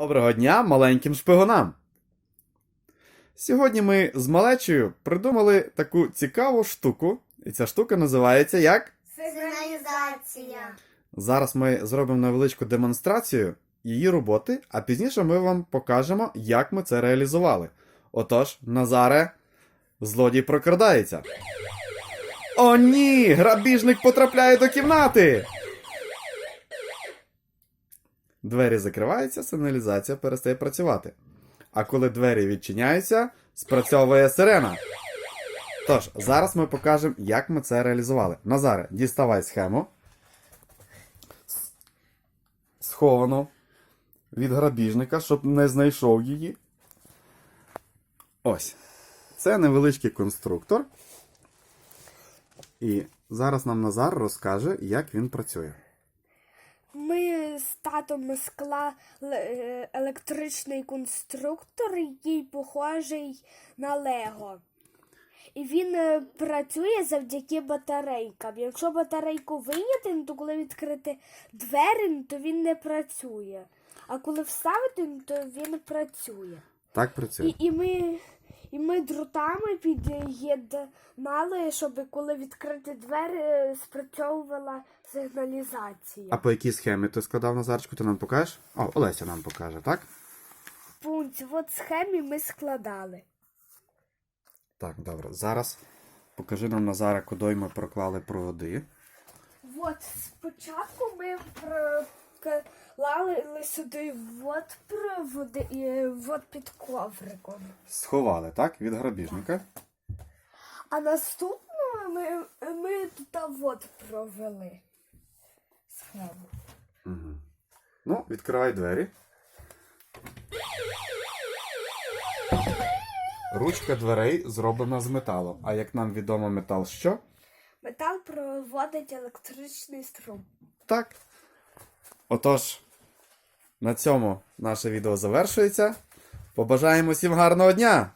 Доброго дня маленьким шпигунам! Сьогодні ми з малечею придумали таку цікаву штуку, і ця штука називається як? Сигналізація. Зараз ми зробимо невеличку демонстрацію її роботи, а пізніше ми вам покажемо, як ми це реалізували. Отож, Назаре, злодій прокрадається. О, ні! Грабіжник потрапляє до кімнати. Двері закриваються, сигналізація перестає працювати. А коли двері відчиняються, спрацьовує сирена. Тож, зараз ми покажемо, як ми це реалізували. Назаре, діставай схему. Сховану від грабіжника, щоб не знайшов її. Ось. Це невеличкий конструктор. І зараз нам Назар розкаже, як він працює. Ми татом склали е, електричний конструктор, який похожий на Лего. І він е, працює завдяки батарейкам. Якщо батарейку вийняти, ну, то коли відкрити двері, ну, то він не працює. А коли вставити, ну, то він працює. Так працює. І, і, ми, і ми дротами під'єднали, щоб коли відкрити двері, спрацьовувала сигналізація. А по якій схемі ти складав Назарчику, ти нам покажеш? О, Олеся нам покаже, так? Пункт, от схемі ми складали. Так, добре. Зараз покажи нам Назара, куди ми проклали проводи. От спочатку ми проклали сюди от проводи і от під ковриком. Сховали, так? Від грабіжника. А наступного ми, ми тут от провели схему. Угу. Ну, відкривай двері. Ручка дверей зроблена з металу. А як нам відомо, метал що? Метал проводить електричний струм. Так. Отож, на цьому наше відео завершується. Побажаємо всім гарного дня!